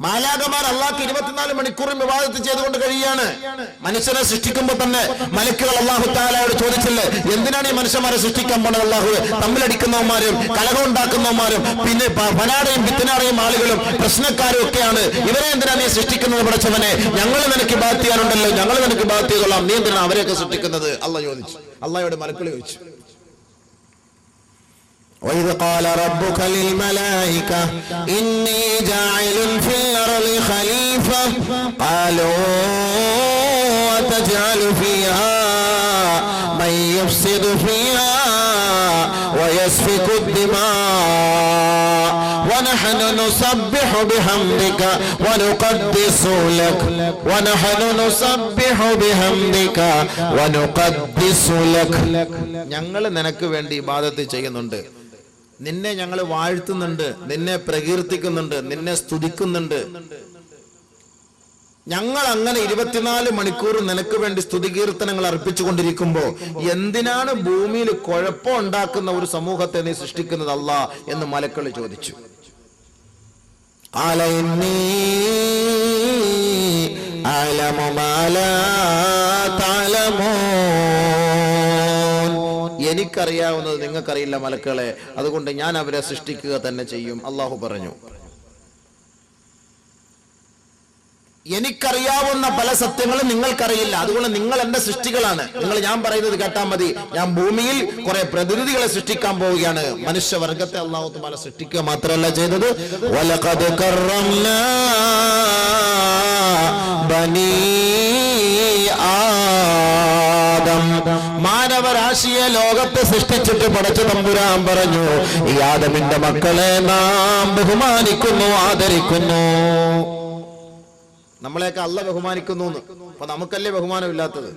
മാലാകമാർ അള്ളാഹ്ക്ക് ഇരുപത്തിനാല് മണിക്കൂറും വിവാദത്ത് ചെയ്തുകൊണ്ട് കഴിയാണ് മനുഷ്യനെ സൃഷ്ടിക്കുമ്പോൾ തന്നെ മലക്കുകൾ അള്ളാഹു താലയോട് ചോദിച്ചില്ലേ എന്തിനാണ് ഈ മനുഷ്യന്മാരെ സൃഷ്ടിക്കാൻ പോണത് അള്ളാഹു? തമ്മിലടിക്കുന്നവന്മാരും കലകം ഉണ്ടാക്കുന്നവന്മാരും പിന്നെ പനാടയും പിത്തനാടയും ആളുകളും പ്രശ്നക്കാരും ഒക്കെയാണ്. ഇവരെ എന്തിനാണ് നീ സൃഷ്ടിക്കുന്നത് പഠിച്ചവനെ ഞങ്ങൾ നിനക്ക് ബാധ്യാനുണ്ടല്ലോ ഞങ്ങൾ നിനക്ക് ബാധ്യതകളാം നീ എന്തിനാണ് അവരെയൊക്കെ സൃഷ്ടിക്കുന്നത്? അള്ളാഹ് ചോദിച്ചു. അള്ളാഹയോട് മലക്കുകൾ ചോദിച്ചു. وإذ قال ربك للملائكة إني جاعل في الأرض خليفة قالوا أتجعل فيها من يفسد فيها ويسفك الدماء ونحن نسبح بحمدك ونقدس لك ونحن نسبح بحمدك ونقدس لك ഞങ്ങൾ നിനക്ക് വേണ്ടി ഇബാദത്ത് ചെയ്യുന്നുണ്ട് നിന്നെ ഞങ്ങൾ വാഴ്ത്തുന്നുണ്ട് നിന്നെ പ്രകീർത്തിക്കുന്നുണ്ട് നിന്നെ സ്തുതിക്കുന്നുണ്ട്. ഞങ്ങൾ അങ്ങനെ ഇരുപത്തിനാല് മണിക്കൂർ നിനക്ക് വേണ്ടി സ്തുതികീർത്തനങ്ങൾ അർപ്പിച്ചുകൊണ്ടിരിക്കുമ്പോ എന്തിനാണ് ഭൂമിയിൽ കുഴപ്പം ഉണ്ടാക്കുന്ന ഒരു സമൂഹത്തെ നീ സൃഷ്ടിക്കുന്നത് അല്ല എന്ന് മലക്കൾ ചോദിച്ചു. അലമോ എനിക്കറിയാവുന്നത് നിങ്ങൾക്കറിയില്ല മലക്കുകളെ അതുകൊണ്ട് ഞാൻ അവരെ സൃഷ്ടിക്കുക തന്നെ ചെയ്യും. അള്ളാഹു പറഞ്ഞു. എനിക്കറിയാവുന്ന പല സത്യങ്ങളും നിങ്ങൾക്കറിയില്ല. അതുകൊണ്ട് നിങ്ങൾ എന്റെ സൃഷ്ടികളാണ്. നിങ്ങൾ ഞാൻ പറയുന്നത് കേട്ടാൽ മതി. ഞാൻ ഭൂമിയിൽ കുറെ പ്രതിനിധികളെ സൃഷ്ടിക്കാൻ പോവുകയാണ്. മനുഷ്യവർഗത്തെ അള്ളാഹു സൃഷ്ടിക്കുക മാത്രമല്ല ചെയ്തത്. മാനവരാശിയെ ലോകത്തെ സൃഷ്ടിച്ചിട്ട് പടച്ചു തമ്പുരാൻ പറഞ്ഞു ഈ ആദമിന്റെ മക്കളെ നാം ബഹുമാനിക്കുന്നു ആദരിക്കുന്നു നമ്മളെയൊക്കെ അല്ല ബഹുമാനിക്കുന്നു. അപ്പൊ നമുക്കല്ലേ ബഹുമാനമില്ലാത്തത്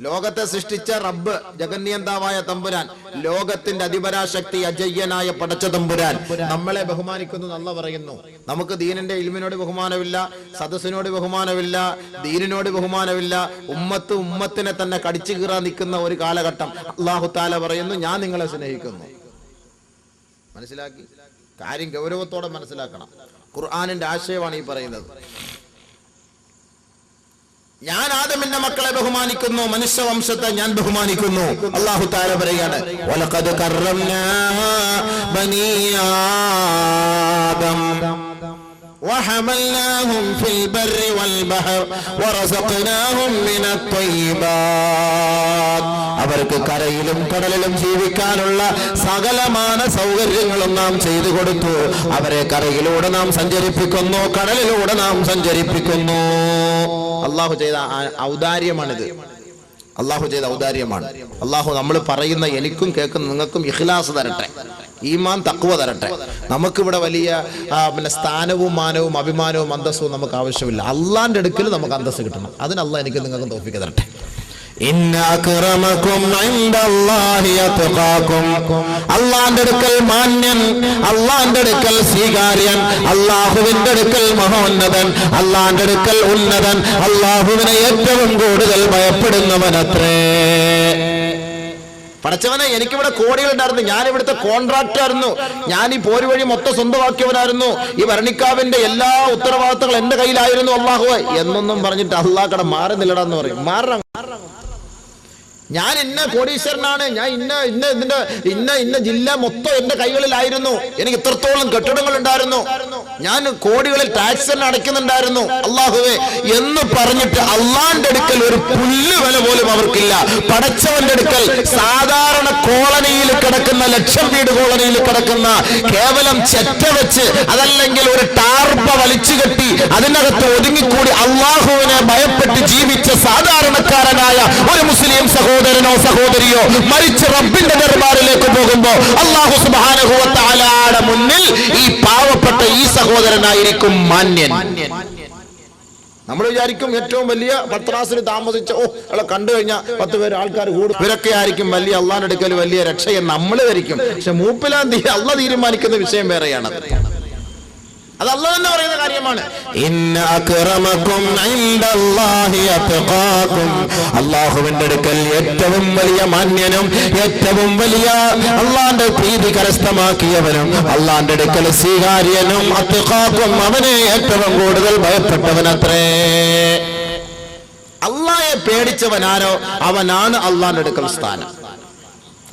ലോകത്തെ സൃഷ്ടിച്ച റബ്ബ് ജഗന്യന്താവായ തമ്പുരാൻ. ലോകത്തിന്റെ അധിപരാശക്തി അജയ്യനായ പടച്ച തമ്പുരാൻ. നമ്മളെ ബഹുമാനിക്കുന്നു നല്ല പറയുന്നു. നമുക്ക് ദീനിന്റെ ഇൽമിനോട് ബഹുമാനമില്ല സദസ്സിനോട് ബഹുമാനമില്ല ദീനിനോട് ബഹുമാനമില്ല. ഉമ്മത്ത് ഉമ്മത്തിനെ തന്നെ കടിച്ചു കീറാൻ നിൽക്കുന്ന ഒരു കാലഘട്ടം അള്ളാഹു താല പറയുന്നു. ഞാൻ നിങ്ങളെ സ്നേഹിക്കുന്നു. മനസ്സിലാക്കി? കാര്യം ഗൗരവത്തോടെ മനസ്സിലാക്കണം. ഖുർആാനിന്റെ ആശയമാണ് ഈ പറയുന്നത്. ഞാൻ ആദമിന്റെ മക്കളെ ബഹുമാനിക്കുന്നു മനുഷ്യവംശത്തെ ഞാൻ ബഹുമാനിക്കുന്നു. അള്ളാഹു താര പറയാണ് "വലഖദ് കറംനാ ബനീ ആദം. وحملناهم في البر والبحر ورزقناهم من الطيبات അവർക്ക് കരയിലും കടലിലും ജീവിക്കാനുള്ള സകലമാന സൗകര്യങ്ങളും നാം ചെയ്തു കൊടുത്തു അവരെ കരയിലൂടെ നാം സഞ്ചരിപ്പിക്കുന്നു കടലിലൂടെ നാം സഞ്ചരിപ്പിക്കുന്നു അള്ളാഹു ചെയ്ത ആ- ഔദാര്യമാണിത് അള്ളാഹു ചെയ്ത ഔദാര്യമാണ് അള്ളാഹു നമ്മൾ പറയുന്ന എനിക്കും കേൾക്കുന്ന നിങ്ങൾക്കും ഇഖ്ലാസ് തരട്ടെ ഈമാൻ തക്കുവ തരട്ടെ. നമുക്കിവിടെ വലിയ പിന്നെ സ്ഥാനവും മാനവും അഭിമാനവും അന്തസ്സും നമുക്ക് ആവശ്യമില്ല. അള്ളാന്റെ അടുക്കൽ നമുക്ക് അന്തസ്സ് കിട്ടണം. അതിനല്ല എനിക്ക് നിങ്ങൾക്ക് തോഫിക്ക് തരട്ടെ. അള്ളാന്റെ അടുക്കൽ മാന്യൻ അള്ളാന്റെ അടുക്കൽ സ്വീകാര്യൻ അള്ളാഹുവിന്റെ അടുക്കൽ മഹോന്നതൻ അള്ളാന്റെ അടുക്കൽ ഉന്നതൻ അള്ളാഹുവിനെ ഏറ്റവും കൂടുതൽ ഭയപ്പെടുന്നവനത്രേ. പടച്ചവനെ എനിക്കിവിടെ കോടികൾ ഉണ്ടായിരുന്നു ഞാൻ ഇവിടുത്തെ കോൺട്രാക്ട് ആയിരുന്നു ഞാൻ ഈ പോര് വഴി മൊത്തം സ്വന്തമാക്കിയവനായിരുന്നു. ഈ ഭരണിക്കാവിന്റെ എല്ലാ ഉത്തരവാദിത്തങ്ങളും എന്റെ കയ്യിലായിരുന്നു അള്ളാഹു എന്നൊന്നും പറഞ്ഞിട്ട് അള്ളാഹ് മാറി നില്ലടാന്ന് പറയും. മാറ ഞാൻ ഇന്ന കോടീശ്വരനാണ്. ഞാൻ ഇന്ന ഇന്ന ഇതിന്റെ ഇന്ന ഇന്ന ജില്ല മൊത്തം എന്റെ കൈകളിലായിരുന്നു. എനിക്ക് ഇത്രത്തോളം കെട്ടിടങ്ങൾ ഉണ്ടായിരുന്നു ഞാൻ കോടികളിൽ ടാക്സ് തന്നെ അടയ്ക്കുന്നുണ്ടായിരുന്നു. അള്ളാഹുവേ എന്ന് പറഞ്ഞിട്ട് അള്ളാന്റെ അടുക്കൽ ഒരു പുല്ല് വില പോലും അവർക്കില്ല. പടച്ചവന്റെ അടുക്കൽ സാധാരണ കോളനിയിൽ കിടക്കുന്ന ലക്ഷം വീട് കോളനിയിൽ കിടക്കുന്ന കേവലം ചെറ്റ വെച്ച് അതല്ലെങ്കിൽ ഒരു വലിച്ചു കെട്ടി അതിനകത്ത് ഒതുങ്ങിക്കൂടി അള്ളാഹുവിനെ ഭയപ്പെട്ട് ജീവിച്ച സാധാരണക്കാരനായ ഒരു മുസ്ലിം സഹോദരനോ സഹോദരിയോ മരിച്ച റബ്ബിന്റെ ദർബാറിലേക്ക് പോകുമ്പോ അള്ളാഹു സുബാനഹുവത്താലാടെ മുന്നിൽ ഈ പാവപ്പെട്ട ഈ സഹോദരനായിരിക്കും മാന്യൻ. നമ്മൾ വിചാരിക്കും ഏറ്റവും വലിയ പത്രാസിന് താമസിച്ച ഓ അവളെ കണ്ടു കഴിഞ്ഞാൽ പത്ത് പേര് ആൾക്കാർ കൂടും. ഇവരൊക്കെ ആയിരിക്കും വലിയ അള്ളാൻ അടുക്കൽ വലിയ രക്ഷയെന്ന് നമ്മൾ ധരിക്കും പക്ഷെ മൂപ്പിലാൻ തീ അള്ള തീരുമാനിക്കുന്ന വിഷയം വേറെയാണ്. അത് അല്ല തന്നെ പറയുന്ന കാര്യമാണ്. അല്ലാഹുവിന്റെ അടുക്കൽ ഏറ്റവും വലിയ മാന്യനും ഏറ്റവും വലിയ അള്ളാന്റെ പ്രീതി കരസ്ഥമാക്കിയവനും അള്ളാന്റെ അടുക്കൽ സ്വീകാര്യനും അത്തുക്കാക്കും അവനെ ഏറ്റവും കൂടുതൽ ഭയപ്പെട്ടവനത്രേ. അള്ളാഹെ പേടിച്ചവനാരോ? അവനാണ് അള്ളാന്റെ അടുക്കൽ സ്ഥാനം.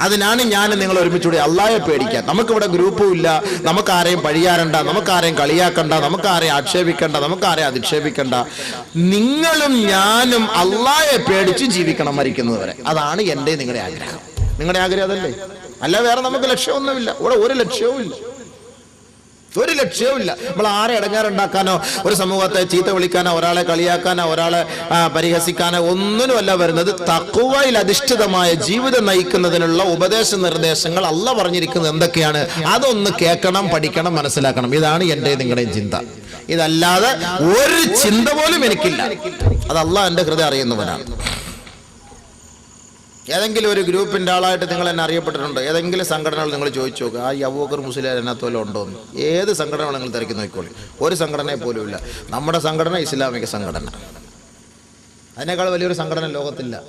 അതിനാണ് ഞാൻ നിങ്ങൾ ഒരുമിച്ചുകൂടി അള്ളായെ പേടിക്കാൻ നമുക്കിവിടെ ഗ്രൂപ്പും ഇല്ല. നമുക്ക് ആരെയും പഴിയാറണ്ട നമുക്ക് കളിയാക്കണ്ട. നമുക്ക് ആരെയും ആക്ഷേപിക്കണ്ട. നമുക്ക് ആരെയും അധിക്ഷേപിക്കണ്ട. നിങ്ങളും ഞാനും അള്ളായെ പേടിച്ച് ജീവിക്കണം മരിക്കുന്നത് വരെ അതാണ് എന്റെ നിങ്ങളുടെ ആഗ്രഹം. നിങ്ങളുടെ ആഗ്രഹം അതല്ലേ? അല്ല വേറെ നമുക്ക് ലക്ഷ്യമൊന്നുമില്ല. ഇവിടെ ഒരു ലക്ഷ്യവും ഇല്ല ഒരു ലക്ഷ്യവുമില്ല നമ്മൾ ആരെ ഇടങ്ങാറുണ്ടാക്കാനോ ഒരു സമൂഹത്തെ ചീത്ത വിളിക്കാനോ ഒരാളെ കളിയാക്കാനോ ഒരാളെ പരിഹസിക്കാനോ ഒന്നിനുമല്ല വരുന്നത് തക്കുവയിൽ അധിഷ്ഠിതമായ ജീവിതം നയിക്കുന്നതിനുള്ള ഉപദേശ നിർദ്ദേശങ്ങൾ അല്ല പറഞ്ഞിരിക്കുന്നത് എന്തൊക്കെയാണ്? അതൊന്ന് കേൾക്കണം പഠിക്കണം മനസ്സിലാക്കണം. ഇതാണ് എന്റെ നിങ്ങളുടെയും ചിന്ത. ഇതല്ലാതെ ഒരു ചിന്ത പോലും എനിക്കില്ല. അതല്ല എന്റെ ഹൃദയം അറിയുന്നവനാണ്. ഏതെങ്കിലും ഒരു ഗ്രൂപ്പിന്റെ ആളായിട്ട് നിങ്ങൾ എന്നെ അറിയപ്പെട്ടിട്ടുണ്ട്? ഏതെങ്കിലും സംഘടനകൾ നിങ്ങൾ ചോദിച്ചു നോക്കുക ആ യവോക്കർ മുസ്ലിം അതിനകത്ത് ഉണ്ടോ എന്ന്. ഏത് സംഘടന നിങ്ങൾ തിരക്കി നോക്കിക്കോളി. ഒരു സംഘടനയെ പോലും ഇല്ല. നമ്മുടെ സംഘടന ഇസ്ലാമിക സംഘടന. അതിനേക്കാൾ വലിയൊരു സംഘടന ലോകത്തില്ല.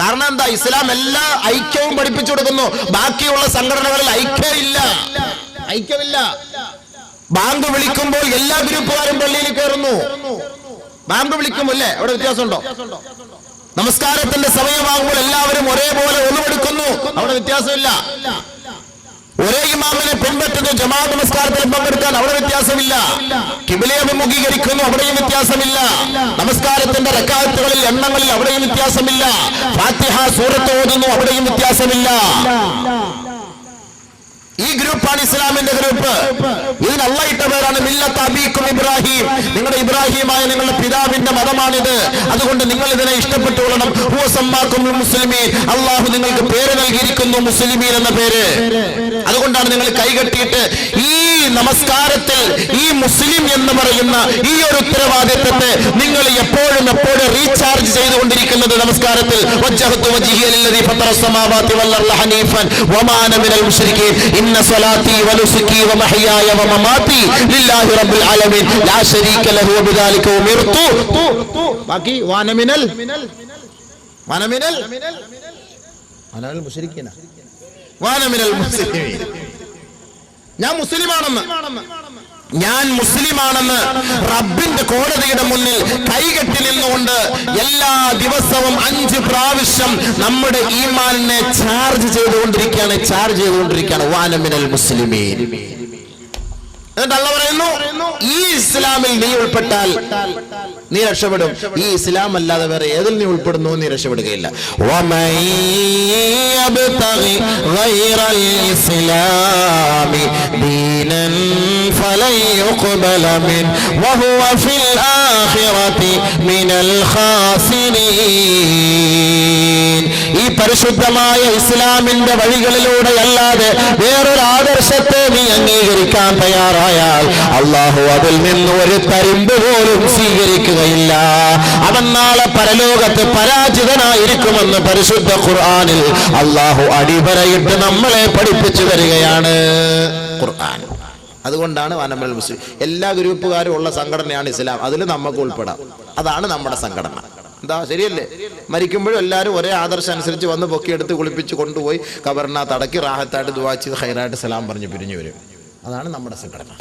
കാരണം എന്താ? ഇസ്ലാം എല്ലാ ഐക്യവും പഠിപ്പിച്ചു കൊടുക്കുന്നു. ബാക്കിയുള്ള സംഘടനകളിൽ ഐക്യമില്ല. ഐക്യമില്ല. ബാങ്ക് വിളിക്കുമ്പോൾ എല്ലാ ഗ്രൂപ്പുകാരും പള്ളിയിൽ കയറുന്നു. ബാങ്ക് വിളിക്കുമ്പോൾ അല്ലേ അവിടെ വ്യത്യാസമുണ്ടോ? നമസ്കാരത്തിന്റെ സമയമാകുമ്പോൾ എല്ലാവരും ഒരേപോലെ ഒന്നുമെടുക്കുന്നു അവിടെ വ്യത്യാസമില്ല. ഒരേ ഇമാമിനെ പിൻപറ്റുന്നു ജമാഅത്ത് നമസ്കാരത്തിൽ പങ്കെടുക്കാൻ അവിടെ വ്യത്യാസമില്ല. കിബിലെ അഭിമുഖീകരിക്കുന്നു അവിടെയും വ്യത്യാസമില്ല. നമസ്കാരത്തിന്റെ റക്കാത്തുകളിൽ എണ്ണങ്ങളിൽ അവിടെയും വ്യത്യാസമില്ല. ഫാത്തിഹ സൂറത്ത് ഓതുന്നു അവിടെയും വ്യത്യാസമില്ല. ഈ ഗ്രൂപ്പാണ് ഇസ്ലാമിന്റെ ഗ്രൂപ്പ്. ഇതിന് അള്ള ഇട്ട പേരാണ് മില്ലത്ത് അബീക്കും ഇബ്രാഹിം. നിങ്ങളുടെ ഇബ്രാഹിമായ നിങ്ങളുടെ പിതാവിന്റെ മതമാണിത്. അതുകൊണ്ട് നിങ്ങൾ ഇതിനെ ഇഷ്ടപ്പെട്ടുകൊള്ളണം. ഹൂസമ്മാക്കും മുസ്ലിമീൻ. അള്ളാഹു നിങ്ങൾക്ക് പേര് നൽകിയിരിക്കുന്നു മുസ്ലിമീൻ എന്ന പേര്. അതുകൊണ്ടാണ് നിങ്ങൾ കൈകെട്ടിയിട്ട് ഈ നമസ്കാരത്തിൽ ഈ മുസ്ലിം എന്ന് പറയുന്ന ഈ ഒരു ഉത്തരവാദിത്വത്തെ നിങ്ങൾ എപ്പോഴും എപ്പോഴും റീചാർജ് ചെയ്തുകൊണ്ടിരിക്കുന്നത് നമസ്കാരത്തിൽ. ഇന്ന സ്വലാത്തി വനുസുക്കി വമഹയായ വമമാതി ലില്ലാഹി റബ്ബിൽ ആലമീൻ ലാ ശരീക ലഹു വബിദാലിക ഉമിർത്തു ബാക്കി വനമിനൽ. വനമിനൽ. വനമിനൽ മുശ്രിക്കീന വനമിനൽ മുസ്ലിമീൻ. ഞാൻ മുസ്ലിമാണെന്ന്. ഞാൻ മുസ്ലിമാണെന്ന് റബ്ബിന്റെ കോടതിയുടെ മുന്നിൽ കൈകെട്ടി നിന്നുകൊണ്ട് എല്ലാ ദിവസവും അഞ്ച് പ്രാവശ്യം നമ്മുടെ ഈമാനിനെ ചാർജ് ചെയ്തുകൊണ്ടിരിക്കുകയാണ് ചാർജ് ചെയ്തുകൊണ്ടിരിക്കുകയാണ്. വാനമിനൽ മുസ്ലിമീൻ. എന്നിട്ട് അള്ള പറയുന്നു ഈ ഇസ്ലാമിൽ നീ ഉൾപ്പെട്ടാൽ നീ രക്ഷപ്പെടും ഈ ഇസ്ലാം അല്ലാതെ വേറെ ഏതിൽ നീ ഉൾപ്പെടുന്നു നീ രക്ഷപ്പെടുകയില്ല ومن يبتغ غير الإسلام دينا فلن يقبل منه وهو في الآخرة من الخاسرين ഈ പരിശുദ്ധമായ ഇസ്ലാമിന്റെ വഴികളിലൂടെ അല്ലാതെ വേറൊരു ആദർശത്തെ നീ അംഗീകരിക്കാൻ തയ്യാറായാൽ അള്ളാഹു അതിൽ നിന്ന് ഒരു തരിമ്പ് പോലും സ്വീകരിക്കുകയില്ല. അവൻ നാളെ പരലോകത്ത് പരാജിതനായിരിക്കുമെന്ന് പരിശുദ്ധ ഖുർആാനിൽ അള്ളാഹു അടിവരയിട്ട് നമ്മളെ പഠിപ്പിച്ചു തരികയാണ്. ഖുർആൻ. അതുകൊണ്ടാണ് വനമൽ മുസ്ലിം. എല്ലാ ഗ്രൂപ്പുകാരും ഉള്ള സംഘടനയാണ് ഇസ്ലാം. അതിൽ നമുക്ക് ഉൾപ്പെടാം. അതാണ് നമ്മുടെ സംഘടന. എന്താ ശരിയല്ലേ? മരിക്കുമ്പോഴും എല്ലാവരും ഒരേ ആദർശം അനുസരിച്ച് വന്ന് പൊക്കിയെടുത്ത് കുളിപ്പിച്ച് കൊണ്ടുപോയി കബറിനകത്ത് അടക്കി റാഹത്തായിട്ട് ദുവാ ചെയ്ത് ഹൈറായിട്ട് സലാം പറഞ്ഞ് പിരിഞ്ഞു വരും. അതാണ് നമ്മുടെ സംഘടന.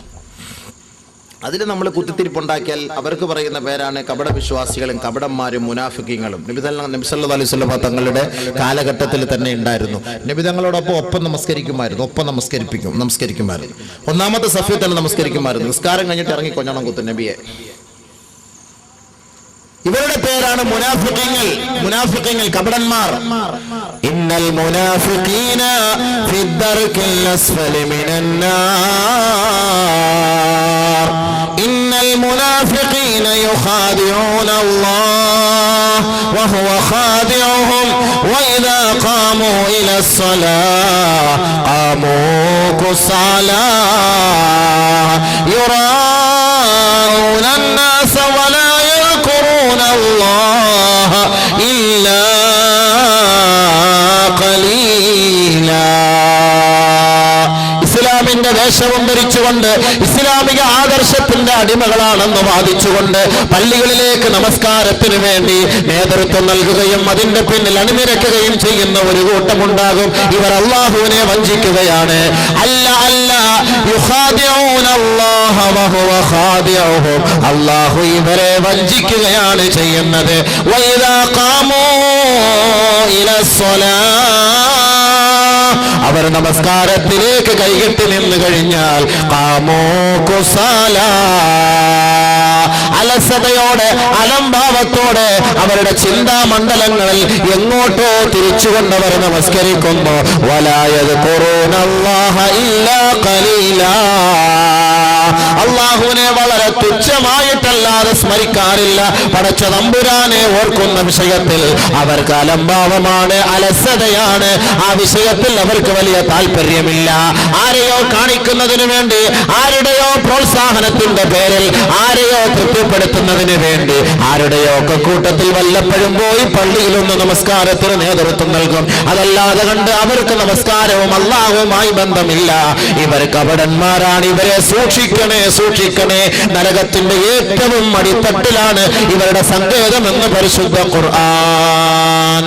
അതിൽ നമ്മൾ കുത്തിത്തിരിപ്പുണ്ടാക്കിയാൽ അവർക്ക് പറയുന്ന പേരാണ് കപട വിശ്വാസികളും കപടന്മാരും മുനാഫിക്കങ്ങളും. നബിതല്ല നബിസല്ലാ അലൈഹി സ്വലമ തങ്ങളുടെ കാലഘട്ടത്തിൽ തന്നെ ഉണ്ടായിരുന്നു. നബിതങ്ങളോടൊപ്പം ഒപ്പം നമസ്കരിക്കുമായിരുന്നു ഒപ്പം നമസ്കരിപ്പിക്കും നമസ്കരിക്കുമായിരുന്നു. ഒന്നാമത്തെ സഫ്യത്തിൽ തന്നെ നമസ്കരിക്കുമായിരുന്നു. നിസ്കാരം കഴിഞ്ഞിട്ട് ഇറങ്ങി കൊഞ്ഞണം കുത്തു നബിയെ. പേരാണ് മുനാഫിക്കങ്ങൾ മുനാഫിക്കങ്ങൾ കപടന്മാർ إن المنافقين في الدرك الأسفل من النار إن المنافقين يخادعون الله وهو خادعهم وإذا قاموا إلى الصلاة قاموا كسالى വേഷവും ധരിച്ചുകൊണ്ട് ഇസ്ലാമിക ആദർശത്തിന്റെ അടിമകളാണെന്ന് വാദിച്ചുകൊണ്ട് പള്ളികളിലേക്ക് നമസ്കാരത്തിന് വേണ്ടി നേതൃത്വം നൽകുകയും അതിന്റെ പിന്നിൽ അണിനിരക്കുകയും ചെയ്യുന്ന ഒരു കൂട്ടമുണ്ടാകും. ഇവർ അള്ളാഹുവിനെ വഞ്ചിക്കുകയാണ്. അല്ല അല്ല. അള്ളാഹു ഇവരെ വഞ്ചിക്കുകയാണ് ചെയ്യുന്നത്. വൈദാ കാമോ ഇല ഇലസ്സലാ അവർ നമസ്കാരത്തിലേക്ക് കൈകെട്ടി നിന്ന് കഴിഞ്ഞാൽ കാമോ കുസാല. അലസതയോടെ അലംഭാവത്തോടെ അവരുടെ ചിന്താമണ്ഡലങ്ങളിൽ എങ്ങോട്ടോ തിരിച്ചുകൊണ്ടവർ നമസ്കരിക്കുന്നു. വലായത് കൊറോണ ഇല്ല കലീല അള്ളാഹുവിനെ വളരെ തുച്ഛമായിട്ടല്ലാതെ സ്മരിക്കാറില്ല. പടച്ച തമ്പുരാനെ ഓർക്കുന്ന വിഷയത്തിൽ അവർക്ക് അലംഭാവമാണ് അലസതയാണ്. ആ വിഷയത്തിൽ അവർക്ക് വലിയ താല്പര്യമില്ല. ആരെയോ കാണിക്കുന്നതിന് വേണ്ടി ആരുടെയോ പ്രോത്സാഹനത്തിന്റെ പേരിൽ ആരെയോ തൃപ്തിപ്പെടുത്തുന്നതിന് വേണ്ടി ആരുടെയോ ഒക്കെ കൂട്ടത്തിൽ വല്ലപ്പോഴും പോയി പള്ളിയിൽ ഒന്ന് നമസ്കാരത്തിന് നേതൃത്വം നൽകും. അതല്ലാതെ കണ്ട് അവർക്ക് നമസ്കാരവും അള്ളാഹുവുമായി ബന്ധമില്ല. ഇവർ കപടന്മാരാണ്. ഇവരെ സൂക്ഷിക്കണേ സൂക്ഷിക്കണേ. നരകത്തിന്റെ ഏറ്റവും അടിത്തട്ടിലാണ് ഇവരുടെ സങ്കേതം എന്ന് പരിശുദ്ധ ഖുർആൻ.